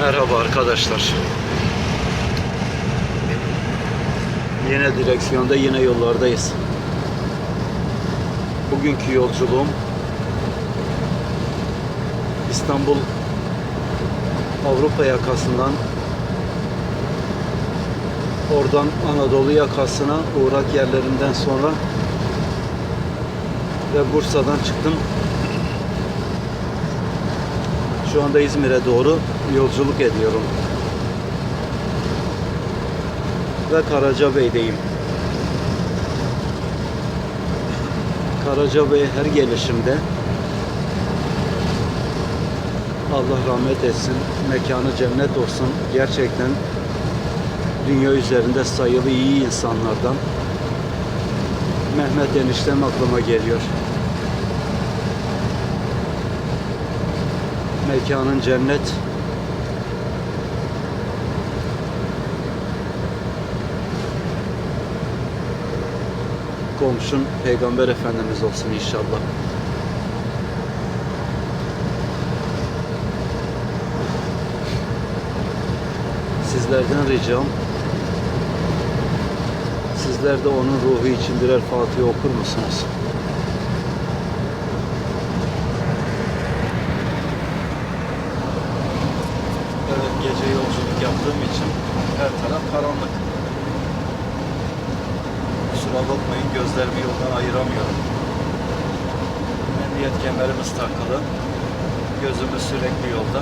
Merhaba arkadaşlar. Yine direksiyonda yine yollardayız. Bugünkü yolculuğum İstanbul Avrupa yakasından oradan Anadolu yakasına uğrak yerlerinden sonra ve Bursa'dan çıktım. Şu anda İzmir'e doğru yolculuk ediyorum. Ve Karacabey'deyim. Karacabey'e her gelişimde Allah rahmet etsin, mekanı cennet olsun. Gerçekten dünya üzerinde sayılı iyi insanlardan Mehmet eniştem aklıma geliyor. Mekanın cennet. Komşun Peygamber Efendimiz olsun inşallah. Sizlerden ricam Sizler de onun ruhu için birer Fatiha okur musunuz? Evet gece yolculuk yaptığım için her taraf karanlık. Kusura bakmayın gözlerimi yoldan ayıramıyorum. Emniyet kemerimiz takılı. Gözümüz sürekli yolda.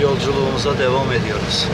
Yolculuğumuza devam ediyoruz.